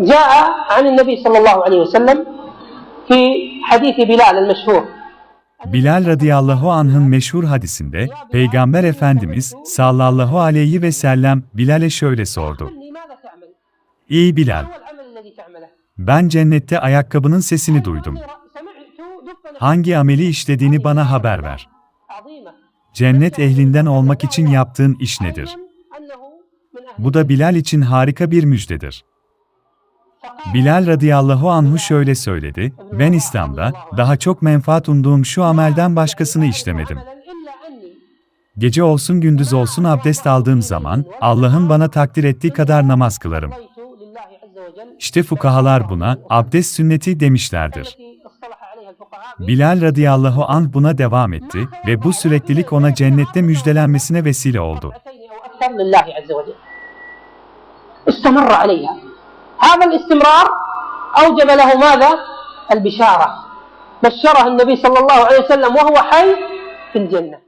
جاء عن النبي صلى الله عليه وسلم في حديث بلال المشهور Bilal radıyallahu anh'ın meşhur hadisinde, Peygamber Efendimiz sallallahu aleyhi ve sellem Bilal'e şöyle sordu. قل لي ماذا تعمل؟ İyi Bilal, ما هو العمل الذي تعمله؟ ben cennette ayakkabının sesini duydum. سمعت دف Hangi ameli işlediğini bana haber ver. عظيمة Cennet ehlinden olmak için yaptığın iş nedir? أنه من أهل Bu da Bilal için harika bir müjdedir. Bilal radıyallahu anhu şöyle söyledi, ben İslam'da daha çok menfaat umduğum şu amelden başkasını işlemedim. Gece olsun gündüz olsun abdest aldığım zaman Allah'ın bana takdir ettiği kadar namaz kılarım. İşte fukahalar buna abdest sünneti demişlerdir. Bilal radıyallahu anh buna devam etti ve bu süreklilik ona cennette müjdelenmesine vesile oldu. هذا الاستمرار أوجب له ماذا؟ البشارة بشره النبي صلى الله عليه وسلم وهو حي في الجنة